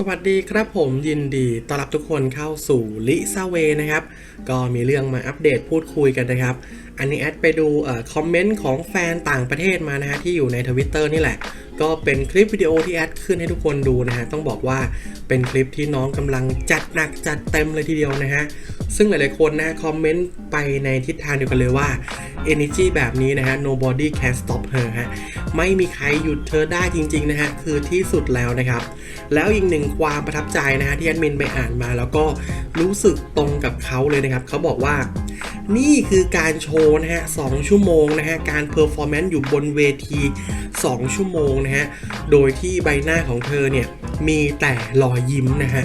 สวัสดีครับผมยินดีต้อนรับทุกคนเข้าสู่ลิซาเวนะครับ ก็มีเรื่องมาอัปเดตพูดคุยกันนะครับ อันนี้แอดไปดูอคอมเมนต์ของแฟนต่างประเทศมานะฮะที่อยู่ในทวิตเตอร์นี่แหละ ก็เป็นคลิปวิดีโอที่แอดขึ้นให้ทุกคนดูนะฮะต้องบอกว่าเป็นคลิปที่น้องกำลังจัดหนักจัดเต็มเลยทีเดียวนะฮะซึ่งหลายๆคนนะคอมเมนต์ไปในทิศทางเดียวกันเลยว่า energy แบบนี้นะฮะ nobody can stop her ฮะไม่มีใครหยุดเธอได้จริง ๆ นะฮะ คือที่สุดแล้วนะครับ แล้วอีกหนึ่งความประทับใจนะฮะที่แอดมินไปอ่านมา แล้วก็รู้สึกตรงกับเขาเลยนะครับ เขาบอกว่า นี่คือการโชว์นะฮะ2ชั่วโมงนะฮะ การเพอร์ฟอร์แมนซ์อยู่บนเวที 2 ชั่วโมงนะฮะ โดยที่ใบหน้าของเธอเนี่ย มีแต่รอยยิ้มนะฮะ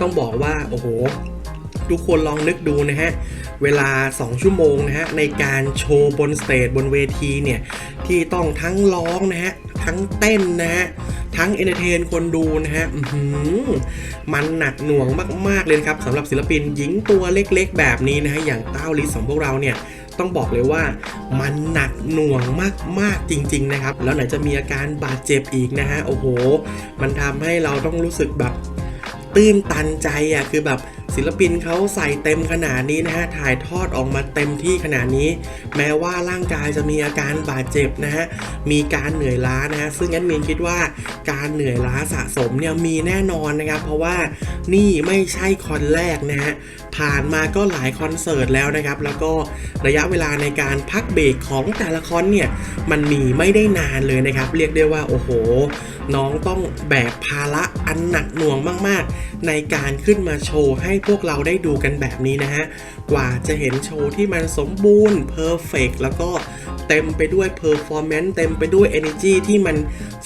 ต้องบอกว่า โอ้โห ทุกคนลองนึกดูนะฮะ เวลา 2 ชั่วโมงนะฮะ ในการโชว์บนสเตจบนเวทีเนี่ย ที่ต้องทั้งร้องนะฮะ ทั้งเต้นนะฮะ ทั้งเอนเตอร์เทนคนดูนะฮะมันหนักหน่วงมาก ๆ เลยครับสำหรับศิลปินหญิงตัวเล็กๆ แบบนี้นะฮะ อย่างเต้าลิสของพวกเราเนี่ยต้องบอกเลยว่ามันหนักหน่วงมากๆจริง ๆ นะครับ แล้วไหนจะมีอาการบาดเจ็บอีกนะฮะ โอ้โห มันทำให้เราต้องรู้สึกแบบตื้นตันใจอะคือแบบ ศิลปินเขาใส่เต็มขนาดนี้นะฮะถ่ายทอดออกมาเต็มที่ขนาดนี้ แม้ว่าร่างกายจะมีอาการบาดเจ็บนะฮะมีการเหนื่อยล้านะฮะซึ่งแอดมินคิดว่าการเหนื่อยล้าสะสมเนี่ยมีแน่นอนนะครับ เพราะว่านี่ไม่ใช่คอนแรกนะฮะผ่านมาก็หลายคอนเสิร์ตแล้วนะครับ แล้วก็ระยะเวลาในการพักเบรกของแต่ละคอนเนี่ยมันมีไม่ได้นานเลยนะครับ เรียกได้ว่าโอ้โห น้องต้องแบกภาระอันหนักหน่วงมาก ๆ ในการขึ้นมาโชว์ให้พวกเราได้ดูกันแบบนี้นะฮะ กว่าจะเห็นโชว์ที่มันสมบูรณ์เพอร์เฟกแล้วก็เต็มไปด้วยเพอร์ฟอร์แมนซ์เต็มไปด้วย Energy ที่มัน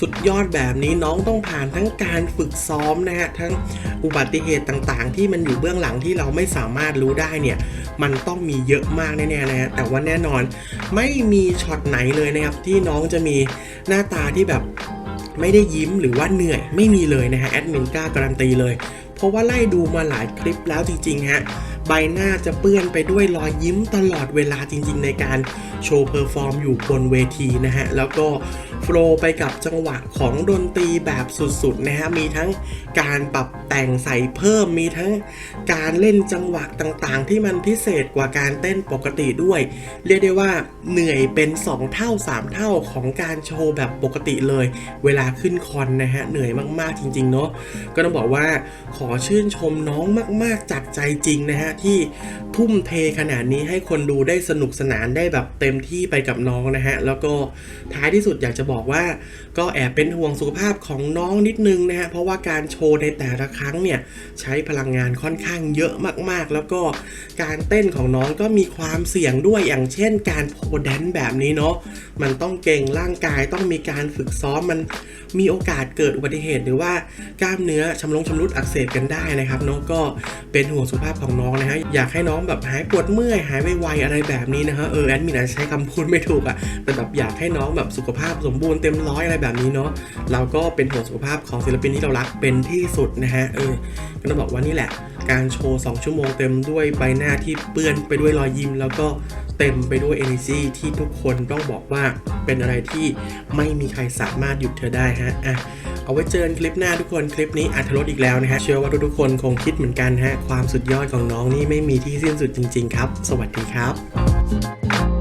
สุดยอดแบบนี้น้องต้องผ่านทั้งการฝึกซ้อมนะฮะ ทั้งอุบัติเหตุต่างๆ ที่มันอยู่เบื้องหลังที่เราไม่สามารถรู้ได้เนี่ย มันต้องมีเยอะมากแน่ๆนะฮะ แต่ว่าแน่นอนไม่มีช็อตไหนเลยนะครับที่น้องจะมีหน้าตาที่แบบ ไม่ได้ยิ้มหรือว่าเหนื่อยไม่มีเลยนะฮะแอดมินกล้าการันตีเลย เพราะว่าไล่ดูมาหลายคลิปแล้วจริงๆฮะใบหน้าจะเปื้อนไปด้วยรอยยิ้มตลอดเวลาจริงๆ ในการโชว์เพอร์ฟอร์มอยู่บนเวทีนะฮะแล้วก็ โฟล์ไปกับจังหวะของดนตรีแบบสุดๆนะฮะมีทั้งการปรับแต่งใส่เพิ่มมีทั้งการเล่นจังหวะต่างๆ ที่มันพิเศษกว่าการเต้นปกติด้วย เรียกได้ว่าเหนื่อยเป็น 2 เท่า 3 เท่าของการโชว์แบบปกติเลย เวลาขึ้นคอนนะฮะเหนื่อยมากๆจริงๆเนาะก็ต้องบอกว่าขอชื่นชมน้องมาก ๆจากใจจริงนะฮะที่ทุ่มเทขนาดนี้ให้คนดูได้สนุกสนานได้แบบเต็มที่ไปกับน้องนะฮะแล้วก็ท้ายที่สุดอยากจะบอกบอกว่าก็แอบเป็นห่วงสุขภาพของน้องนิดนึงนะฮะเพราะว่าการโชว์ในแต่ละครั้งเนี่ยใช้พลังงานค่อนข้างเยอะมากๆ แล้วก็การเต้นของน้องก็มีความเสี่ยงด้วยอย่างเช่น การโพแดนแบบนี้เนาะมันต้องเก่งร่างกายต้องมีการฝึกซ้อมมันมีโอกาสเกิดอุบัติเหตุหรือว่ากล้ามเนื้อชำลงชำรุดอักเสบกันได้นะครับเนาะก็เป็นห่วงสุขภาพของน้องนะฮะอยากให้น้องแบบหายปวดเมื่อยหายไวๆอะไรแบบนี้นะฮะเออแอดมินอาจจะใช้คำพูดไม่ถูกอะแต่แบบอยากให้น้องแบบสุขภาพสมบูรณ์เต็มร้อยอะไรแบบนี้เนาะเราก็เป็นห่วงสุขภาพของศิลปินที่เรารักเป็นที่สุดนะฮะเออก็ต้องบอกว่านี่แหละ การโชว์ 2 ชั่วโมงเต็มด้วยใบหน้าที่เปื้อนไปด้วยรอยยิ้ม แล้วก็เต็มไปด้วย energy ที่ทุกคนต้องบอกว่าเป็นอะไรที่ไม่มีใครสามารถหยุดเธอได้ฮะอะเอาไว้เจอกันคลิปหน้าทุกคนคลิปนี้อัธรสอีกแล้วนะฮะเชื่อว่าทุกๆคนคงคิดเหมือนกันฮะความสุดยอดของน้องนี่ไม่มีที่สิ้นสุดจริง ๆ ครับ สวัสดีครับ